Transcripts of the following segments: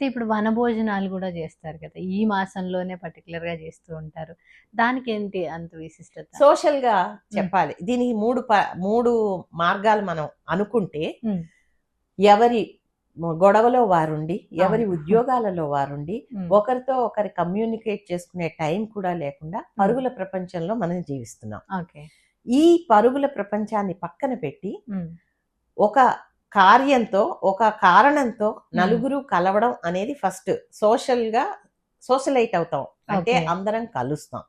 ఇప్పుడు వనభోజనాలు కూడా చేస్తారు కదా ఈ మాసంలోనే పర్టికులర్గా చేస్తూ ఉంటారు దానికి ఏంటి అంత విశిష్టత సోషల్గా చెప్పాలి దీనికి మూడు మూడు మార్గాలు మనం అనుకుంటే. ఎవరి గొడవలో వారుండి ఎవరి. ఉద్యోగాలలో వారుండి. ఒకరితో ఒకరి కమ్యూనికేట్ చేసుకునే టైం కూడా లేకుండా పరుగుల ప్రపంచంలో మనం జీవిస్తున్నాం ఓకే ఈ పరుగుల ప్రపంచాన్ని పక్కన పెట్టి. ఒక కార్యంతో ఒక కారణంతో నలుగురు కలవడం అనేది ఫస్ట్ సోషల్గా సోషలైట్ అవుతాం అంటే. అందరం కలుస్తాం.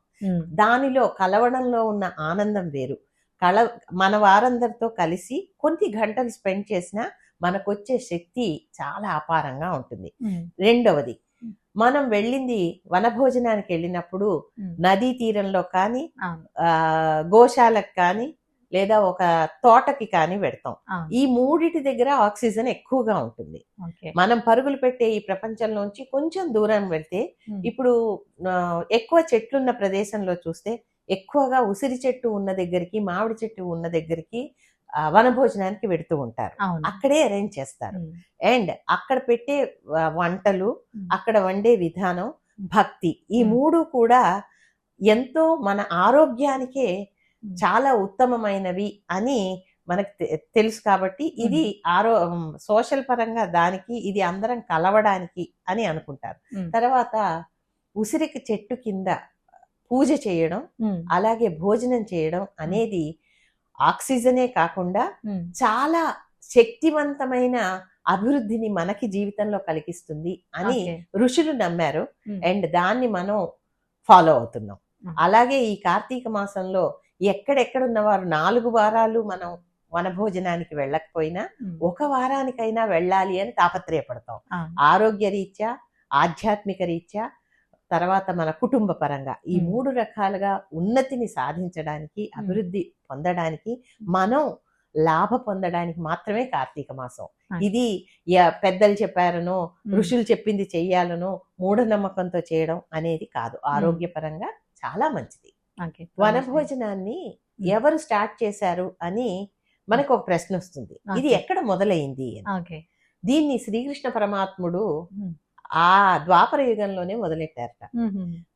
దానిలో కలవడంలో ఉన్న ఆనందం వేరు కల మన వారందరితో కలిసి కొన్ని గంటలు స్పెండ్ చేసినా మనకు వచ్చే శక్తి చాలా అపారంగా ఉంటుంది. రెండవది. మనం వెళ్ళింది వనభోజనానికి వెళ్ళినప్పుడు. నదీ తీరంలో కానీ గోశాలకు కానీ లేదా ఒక తోటకి కానీ పెడతాం ఈ మూడిటి దగ్గర ఆక్సిజన్ ఎక్కువగా ఉంటుంది మనం పరుగులు పెట్టే ఈ ప్రపంచంలోంచి కొంచెం దూరం వెళ్తే. ఇప్పుడు ఎక్కువ చెట్లున్న ప్రదేశంలో చూస్తే ఎక్కువగా ఉసిరి చెట్టు ఉన్న దగ్గరికి మామిడి చెట్టు ఉన్న దగ్గరికి వనభోజనానికి వెడుతూ ఉంటారు అక్కడే అరేంజ్ చేస్తారు. అండ్ అక్కడ పెట్టే వంటలు. అక్కడ వండే విధానం భక్తి ఈ. మూడు కూడా ఎంతో మన ఆరోగ్యానికే. చాలా ఉత్తమమైనవి అని మనకు తెలుసు కాబట్టి ఇది ఆరో సోషల్ పరంగా దానికి ఇది అందరం కలవడానికి అని అనుకుంటారు. తర్వాత ఉసిరికి చెట్టు కింద పూజ చేయడం. అలాగే భోజనం చేయడం అనేది ఆక్సిజనే కాకుండా. చాలా శక్తివంతమైన అభివృద్ధిని మనకి జీవితంలో కలిగిస్తుంది అని. ఋషులు నమ్మారు. అండ్ దాన్ని మనం ఫాలో అవుతున్నాం. అలాగే ఈ కార్తీక మాసంలో ఎక్కడెక్కడ ఉన్నవారు నాలుగు వారాలు మనం వనభోజనానికి వెళ్ళకపోయినా. ఒక వారానికైనా వెళ్ళాలి అని తాపత్రయపడతాం. ఆరోగ్య రీత్యా ఆధ్యాత్మిక రీత్యా తర్వాత మన కుటుంబ పరంగా ఈ. మూడు రకాలుగా ఉన్నతిని సాధించడానికి అభివృద్ధి పొందడానికి మనం లాభ పొందడానికి మాత్రమే కార్తీక మాసం. ఇది పెద్దలు చెప్పారనో. ఋషులు చెప్పింది చెయ్యాలనో మూఢనమ్మకంతో చేయడం అనేది కాదు ఆరోగ్యపరంగా చాలా మంచిది. వనభోజనాన్ని ఎవరు స్టార్ట్ చేశారు అని మనకు ఒక ప్రశ్న వస్తుంది. ఇది. ఎక్కడ మొదలైంది దీన్ని శ్రీకృష్ణ పరమాత్ముడు. ఆ ద్వాపర యుగంలోనే మొదలెట్టారట.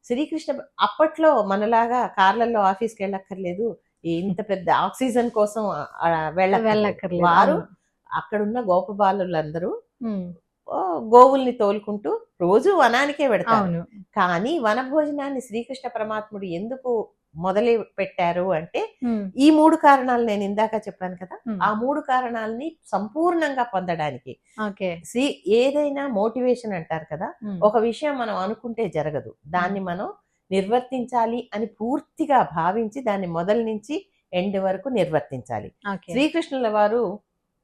శ్రీకృష్ణ అప్పట్లో మనలాగా కార్లలో ఆఫీస్కి వెళ్ళక్కర్లేదు. ఇంత పెద్ద ఆక్సిజన్ కోసం వెళ్ళక్కర్లేదు. వారు. అక్కడున్న గోపబాలులందరూ ఉమ్. ఓ, గోవుల్ని తోలుకుంటూ రోజు వనానికే పెడతారు. కానీ వనభోజనాన్ని శ్రీకృష్ణ పరమాత్ముడు ఎందుకు మొదలు పెట్టారు అంటే. ఈ మూడు కారణాలు నేను ఇందాక చెప్పాను కదా. ఆ మూడు కారణాలని సంపూర్ణంగా పొందడానికి శ్రీ ఏదైనా మోటివేషన్ అంటారు కదా. ఒక విషయం మనం అనుకుంటే జరగదు దాన్ని మనం నిర్వర్తించాలి అని పూర్తిగా భావించి దాన్ని మొదలు నుంచి ఎండ్ వరకు నిర్వర్తించాలి శ్రీకృష్ణుల వారు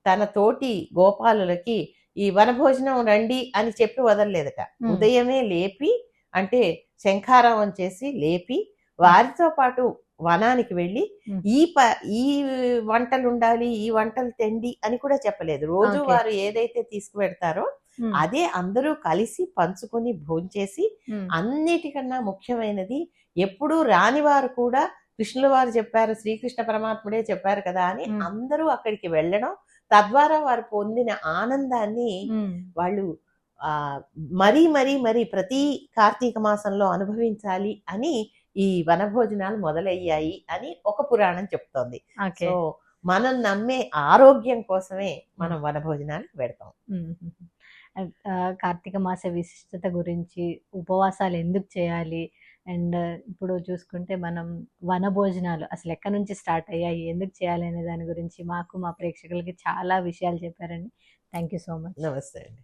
తన తోటి గోపాలులకి ఈ వనభోజనం రండి అని చెప్పి వదలలేదట. ఉదయమే లేపి అంటే శంఖారావం చేసి లేపి వారితో పాటు వనానికి వెళ్ళి. ఈ ప ఈ వంటలు ఉండాలి ఈ వంటలు తెండి అని కూడా చెప్పలేదు రోజు. వారు ఏదైతే తీసుకువెడతారో. అదే అందరూ కలిసి పంచుకొని భోంచేసి. అన్నిటికన్నా ముఖ్యమైనది ఎప్పుడూ రాని వారు కూడా కృష్ణుల వారు చెప్పారు శ్రీకృష్ణ పరమాత్ముడే చెప్పారు కదా అని. అందరూ అక్కడికి వెళ్ళడం తద్వారా వారు పొందిన ఆనందాన్ని. వాళ్ళు మరీ మరీ మరీ ప్రతి కార్తీక మాసంలో అనుభవించాలి అని ఈ వనభోజనాలు మొదలయ్యాయి అని ఒక పురాణం చెప్తోంది. సో మనం నమ్మే ఆరోగ్యం కోసమే మనం వనభోజనాలు పెడతాం కార్తీక మాస విశిష్టత గురించి ఉపవాసాలు ఎందుకు చేయాలి? అండ్ ఇప్పుడు చూసుకుంటే మనం వన భోజనాలు అసలు ఎక్కడి నుంచి స్టార్ట్ అయ్యాయి? ఎందుకు చేయాలి అనే దాని గురించి మాకు మా ప్రేక్షకులకి చాలా విషయాలు చెప్పారండి. Thank you so much. నమస్తే అండి.